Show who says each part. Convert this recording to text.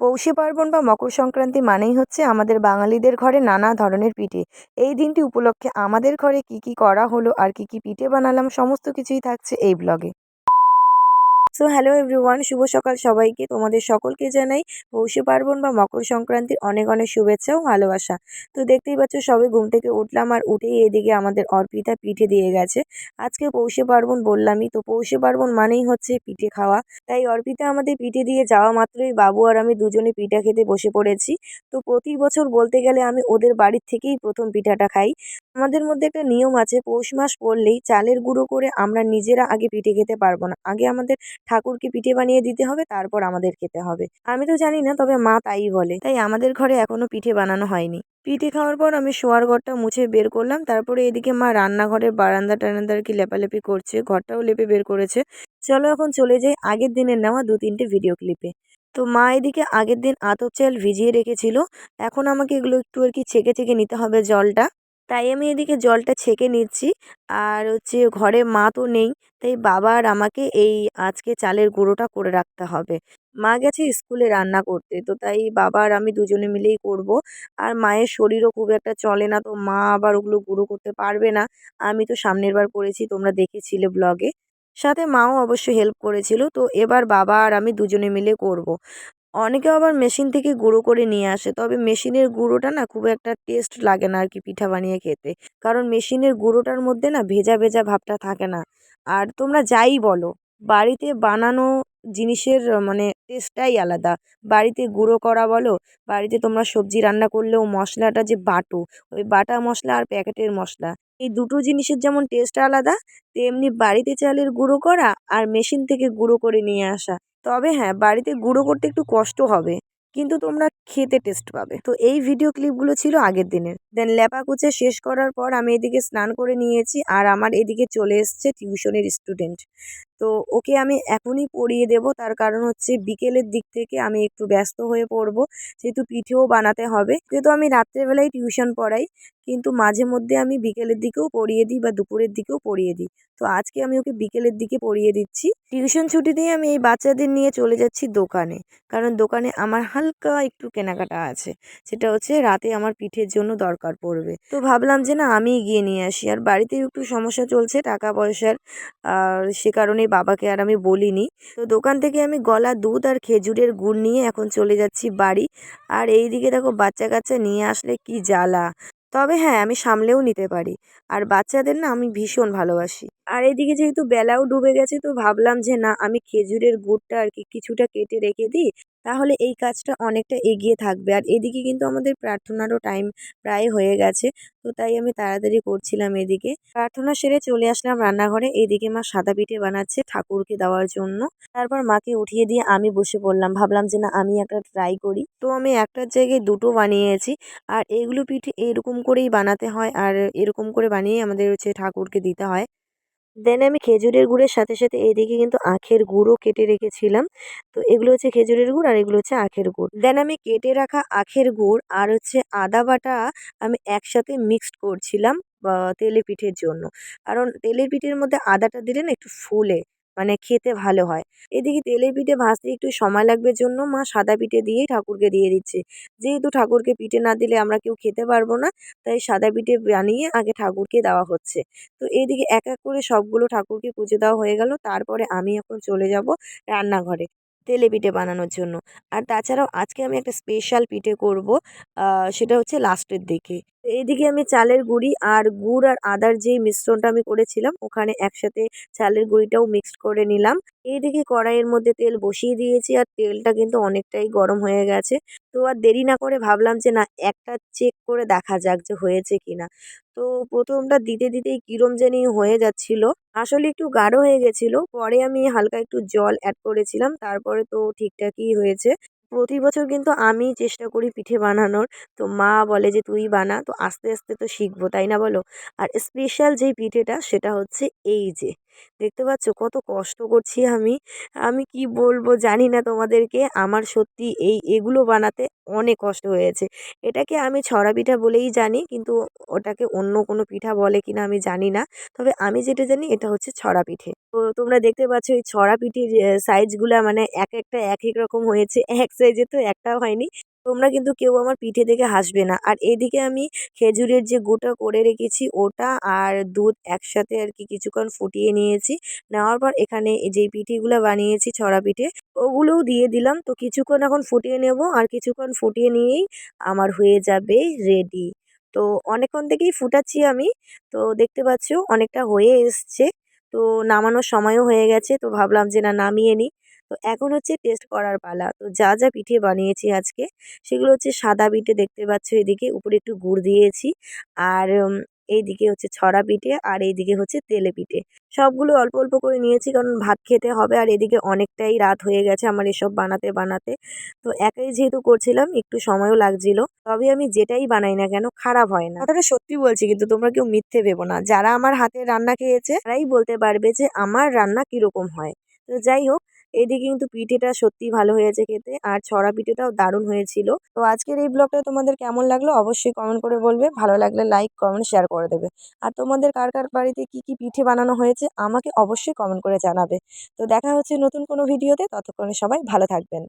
Speaker 1: পৌষে পার্বণ বা মকর সংক্রান্তি মানেই হচ্ছে আমাদের বাঙালিদের ঘরে নানা ধরনের পিঠে। এই দিনটি উপলক্ষে আমাদের ঘরে কি কি করা হলো আর কি কি পিঠে বানালাম সমস্ত কিছুই থাকছে এই ব্লগে সো হ্যালো এভরিওয়ান, শুভ সকাল সবাইকে। তোমাদের সকলকে জানাই পৌষে পার্বণ বা মকর সংক্রান্তির অনেক অনেক শুভেচ্ছা ও ভালোবাসা। তো দেখতেই পাচ্ছ সবে ঘুম থেকে উঠলাম আর উঠেই এদিকে আমাদের অর্পিতা পিঠে দিয়ে গেছে। আজকে পৌষে পার্বণ বললামই, তো পৌষে পার্বণ মানেই হচ্ছে পিঠে খাওয়া। তাই অর্পিতা আমাদের পিঠে দিয়ে যাওয়া মাত্রই বাবু আর আমি দুজনে পিঠা খেতে বসে পড়েছি। তো প্রতি বছর বলতে গেলে আমি ওদের বাড়ির থেকেই প্রথম পিঠাটা খাই। আমাদের মধ্যে একটা নিয়ম আছে, পৌষ মাস পড়লেই চালের গুঁড়ো করে আমরা নিজেরা আগে পিঠে খেতে পারব না। আগে আমাদের ঠাকুরকে পিঠে বানিয়ে দিতে হবে, তারপর আমাদের খেতে হবে। আমি তো জানি না, তবে মা তাই বলে। তাই আমাদের ঘরে এখনও পিঠে বানানো হয়নি। পিঠে খাওয়ার পর আমি শোয়ার ঘরটা মুছে বের করলাম। তারপরে এদিকে মা রান্নাঘরের বারান্দা টারান্দা আর কি লেপালেপি করছে, ঘরটাও লেপে বের করেছে। চলো এখন চলে যাই আগের দিনের নেওয়া দু তিনটে ভিডিও ক্লিপে। তো মা এদিকে আগের দিন আতপ চাল ভিজিয়ে রেখেছিল। এখন আমাকে এগুলো একটু আর কি ছেঁকে ছেঁকে নিতে হবে জলটা। তাই আমি এদিকে জলটা ছেঁকে নিচ্ছি। আর হচ্ছে ঘরে মা তো নেই, তাই বাবা আর আমাকে এই আজকে চালের গুঁড়োটা করে রাখতে হবে। মা গেছে স্কুলে রান্না করতে, তো তাই বাবা আর আমি দুজনে মিলেই করব। আর মায়ের শরীরও খুব একটা চলে না, তো মা আবার ওগুলো গুঁড়ো করতে পারবে না। আমি তো সামনের বার করেছি, তোমরা দেখেছিলে ব্লগে সাথে মাও অবশ্য হেল্প করেছিল, তো এবার বাবা আর আমি দুজনে মিলে করব। অনেকে আবার মেশিন থেকে গুঁড়ো করে নিয়ে আসে। তবে মেশিনের গুঁড়োটা না খুব একটা টেস্ট লাগে না আর কি পিঠা বানিয়ে খেতে। কারণ মেশিনের গুঁড়োটার মধ্যে না ভেজা ভেজা ভাবটা থাকে না। আর তোমরা যাই বলো, বাড়িতে বানানো জিনিসের মানে টেস্টটাই আলাদা। বাড়িতে গুঁড়ো করা বলো, বাড়িতে তোমরা সবজি রান্না করলেও মশলাটা যে বাটো, ওই বাটা মশলা আর প্যাকেটের মশলা, এই দুটো জিনিসের যেমন টেস্ট আলাদা, তেমনি বাড়িতে চালের গুঁড়ো করা আর মেশিন থেকে গুঁড়ো করে নিয়ে আসা। তবে হ্যাঁ বাড়িতে গুঁড়ো করতে একটু কষ্ট হবে। কিন্তু তোমরা খেতে টেস্ট পাবে। তো এই ভিডিও ক্লিপগুলো ছিল আগের দিনের। দেন লেপা কুচে শেষ করার পর আমি এদিকে স্নান করে নিয়েছি আর আমার এদিকে চলে এসছে টিউশনের স্টুডেন্ট তো ওকে আমি এখনই পড়িয়ে দেব। তার কারণ হচ্ছে বিকেলের দিক থেকে আমি একটু ব্যস্ত হয়ে পড়ব। যেহেতু পিঠেও বানাতে হবে। যেহেতু আমি রাত্রেবেলায় টিউশন পড়াই, কিন্তু মাঝে মধ্যে আমি বিকেলের দিকেও পড়িয়ে দিই বা দুপুরের দিকেও পড়িয়ে দিই। তো আজকে আমি ওকে বিকেলের দিকে পড়িয়ে দিচ্ছি। টিউশন ছুটি দিয়ে আমি এই বাচ্চাদের নিয়ে চলে যাচ্ছি দোকানে। কারণ দোকানে আমার হালকা একটু কেনাকাটা আছে। সেটা হচ্ছে রাতে আমার পিঠের জন্য দরকার পড়বে। তো ভাবলাম যে না আমি গিয়ে নিয়ে আসি। আর বাড়িতেও একটু সমস্যা চলছে, টাকা পয়সার, আর সে কারণে বাবাকে আর আমি বলিনি। তো দোকান থেকে আমি গলা দুধ আর খেজুরের গুড় নিয়ে এখন চলে যাচ্ছি বাড়ি। আর এই দিকে দেখো বাচ্চা কাচ্চা নিয়ে আসলে কি জ্বালা। তবে হ্যাঁ আমি সামলেও নিতে পারি। আর বাচ্চাদের না আমি ভীষণ ভালোবাসি। আর এদিকে যেহেতু বেলাও ডুবে গেছে, তো ভাবলাম যে না, আমি খেজুরের গুড়টা আর কি কিছুটা কেটে রেখে দিই, তাহলে এই কাজটা অনেকটা এগিয়ে থাকবে। আর এদিকে কিন্তু আমাদের প্রার্থনারও টাইম প্রায় হয়ে গেছে, তো তাই আমি তাড়াতাড়ি করছিলাম এদিকে। প্রার্থনা সেরে চলে আসলাম রান্নাঘরে, এদিকে মা সাদা পিঠে বানাচ্ছে ঠাকুরকে দেওয়ার জন্য। তারপর মাকে উঠিয়ে দিয়ে আমি বসে পড়লাম, ভাবলাম যে না, আমি একটা ট্রাই করি। তো আমি একটার জায়গায় দুটো বানিয়েছি, আর এগুলো পিঠে এরকম করেই বানাতে হয়, আর এরকম করে বানিয়ে আমাদের হচ্ছে ঠাকুরকে দিতে হয়। দেন আমি খেজুরের গুড়ের সাথে সাথে এদিকে কিন্তু আখের গুড়ও কেটে রেখেছিলাম। তো এগুলো হচ্ছে খেজুরের গুড় আর এগুলো হচ্ছে আখের গুড়। দেন আমি কেটে রাখা আখের গুড় আর হচ্ছে আদা বাটা আমি একসাথে মিক্সড করছিলাম তেলে পিঠের জন্য। কারণ তেলের পিঠের মধ্যে আদাটা দিলে না একটু ফুলে। মানে খেতে ভালো হয়। এদিকে তেলের পিঠে ভাজতে একটু সময় লাগবে জন্য মা সাদা পিঠে দিয়েই ঠাকুরকে দিয়ে দিচ্ছে। যেহেতু ঠাকুরকে পিঠে না দিলে আমরা কেউ খেতে পারব না, তাই সাদা পিঠে বানিয়ে আগে ঠাকুরকে দেওয়া হচ্ছে। তো এইদিকে এক এক করে সবগুলো ঠাকুরকে পুজো দেওয়া হয়ে গেল। তারপরে আমি এখন চলে যাব রান্নাঘরে তেলে পিঠে বানানোর জন্য। আর তাছাড়াও আজকে আমি একটা স্পেশাল পিঠে করব সেটা হচ্ছে লাস্টের দিকে। এইদিকে আমি চালের গুঁড়ি আর গুড় আর আদার যেই মিশ্রণটা আমি করেছিলাম, ওখানে একসাথে চালের গুঁড়িটাও মিক্সড করে নিলাম। এইদিকে কড়াইয়ের মধ্যে তেল বসিয়ে দিয়েছি আর তেলটা কিন্তু অনেকটাই গরম হয়ে গেছে। তো আর দেরি না করে ভাবলাম যে না, একটা চেক করে দেখা যাক যে হয়েছে কিনা। তো প্রথমটা দিতে দিতেই কিরম জানি হয়ে যাচ্ছিল। আসলে একটু গাঢ় হয়ে গেছিল, পরে আমি হালকা একটু জল অ্যাড করেছিলাম, তারপরে তো ঠিকঠাকই হয়েছে। প্রতি বছর কিন্তু আমি চেষ্টা করি পিঠে বানানোর। তো মা বলে যে, তুই বানা। তো আস্তে আস্তে তো শিখব, তাই না বলো? আর স্পেশাল যেই পিঠেটা, সেটা হচ্ছে এই যে দেখতে পাচ্ছ কত কষ্ট করছি আমি। আমি কি বলব জানি না তোমাদেরকে, আমার সত্যি এই এগুলো বানাতে অনেক কষ্ট হয়েছে। এটাকে আমি ছড়া পিঠা বলেই জানি, কিন্তু ওটাকে অন্য কোনো পিঠা বলে কিনা আমি জানি না। তবে আমি যেটা জানি এটা হচ্ছে ছড়া পিঠে। তো তোমরা দেখতে পাচ্ছ এই ছড়া পিঠির সাইজগুলা মানে এক একটা এক এক রকম হয়েছে। এক সাইজে তো একটাও হয়নি। তোমরা কিন্তু কেউ আমার পিঠে দেখে হাসবে না। আর এদিকে আমি খেজুরের যে গুঁটো করে রেখেছি, ওটা আর দুধ একসাথে আর কি কিছুক্ষণ ফুটিয়ে নিয়েছি। নেওয়ার পর এখানে যেই পিঠেগুলো বানিয়েছি, ছড়া পিঠে, ওগুলোও দিয়ে দিলাম। তো কিছুক্ষণ এখন ফুটিয়ে নেব আর কিছুক্ষণ ফুটিয়ে নিয়েই আমার হয়ে যাবে রেডি তো অনেকক্ষণ থেকেই ফুটাচ্ছি আমি। তো দেখতে পাচ্ছ, অনেকটা হয়ে এসছে। তো নামানোর সময়ও হয়ে গেছে। তো ভাবলাম যে না, নামিয়ে নিই। তো এখন হচ্ছে টেস্ট করার পালা। তো যা যা পিঠে বানিয়েছি আজকে, সেগুলো হচ্ছে সাদা পিঠে দেখতে পাচ্ছ এদিকে, উপরে একটু গুড় দিয়েছি। আর এইদিকে হচ্ছে ছড়া পিঠে, আর এইদিকে হচ্ছে তেলে পিঠে। সবগুলো অল্প অল্প করে নিয়েছি কারণ ভাত খেতে হবে, আর এদিকে অনেকটাই রাত হয়ে গেছে আমার এসব বানাতে বানাতে। তো একাই যেহেতু করছিলাম, একটু সময়ও লাগছিল। তবে আমি যেটাই বানাই না কেন, খারাপ হয় না। কথাটা সত্যি বলছি, কিন্তু তোমরা কেউ মিথ্যে ভেবো না। যারা আমার হাতের রান্না খেয়েছে, তারাই বলতে পারবে যে আমার রান্না কীরকম হয়। তো যাই হোক এদিকে কিন্তু পিঠেটা সত্যি ভালো হয়েছে খেতে আর ছড়া পিঠেটাও দারুণ হয়েছিল। তো আজকের এই ব্লগটা তোমাদের কেমন লাগল অবশ্যই কমেন্ট করে বলবে। ভালো লাগলে লাইক কমেন্ট শেয়ার করে দেবে। আর তোমাদের কার কার বাড়িতে কি কি পিঠে বানানো হয়েছে আমাকে অবশ্যই কমেন্ট করে জানাবে। তো দেখা হচ্ছে নতুন কোনো ভিডিওতে ততক্ষণে সবাই ভালো থাকবেন।